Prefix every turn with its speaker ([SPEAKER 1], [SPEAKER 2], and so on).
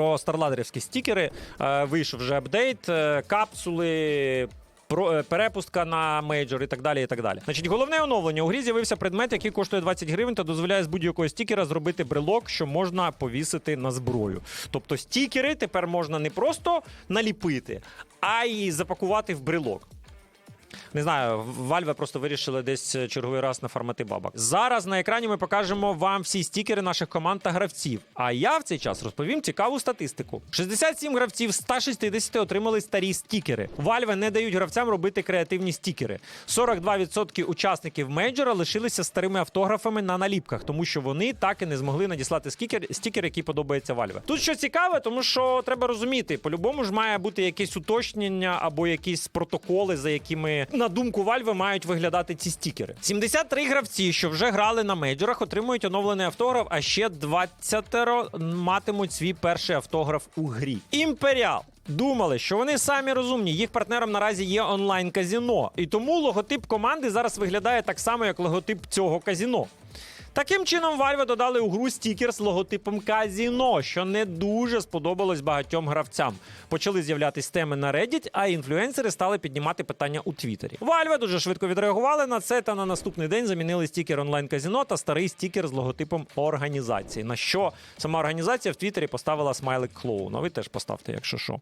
[SPEAKER 1] про старладерівські стікери. Е, Вийшов вже апдейт, е, капсули. Про е, перепустка на мейджор і так далі. І так далі. Значить, головне оновлення. У грі з'явився предмет, який коштує 20 гривень та дозволяє з будь-якого стікера зробити брелок, що можна повісити на зброю. Тобто стікери тепер можна не просто наліпити, а й запакувати в брелок. Не знаю, Valve просто вирішили десь е, черговий раз нафармити бабок. Зараз на екрані ми покажемо вам всі стікери наших команд та гравців. А я в цей час розповім цікаву статистику. 67 гравців з 160 отримали старі стікери. Valve не дають гравцям робити креативні стікери. 42% учасників мейджора лишилися старими автографами на наліпках, тому що вони так і не змогли надіслати стікер, стікер, який подобається Valve. Тут що цікаве, тому що треба розуміти, по-любому ж має бути якесь уточнення або якісь протоколи, за якими, на думку Вальви, мають виглядати ці стікери. 73 гравці, що вже грали на мейджорах, отримують оновлений автограф, а ще 20 матимуть свій перший автограф у грі. Імперіал. Думали, що вони самі розумні. Їх партнером наразі є онлайн казіно. І тому логотип команди зараз виглядає так само, як логотип цього казіно. Таким чином, Valve додали у гру стікер з логотипом казіно, що не дуже сподобалось багатьом гравцям. Почали з'являтись теми на Reddit, а інфлюенсери стали піднімати питання у Твіттері. Valve дуже швидко відреагували на це та на наступний день замінили стікер онлайн казіно та старий стікер з логотипом організації. На що сама організація в Твіттері поставила смайлик клоуна. Ви теж поставте, якщо що.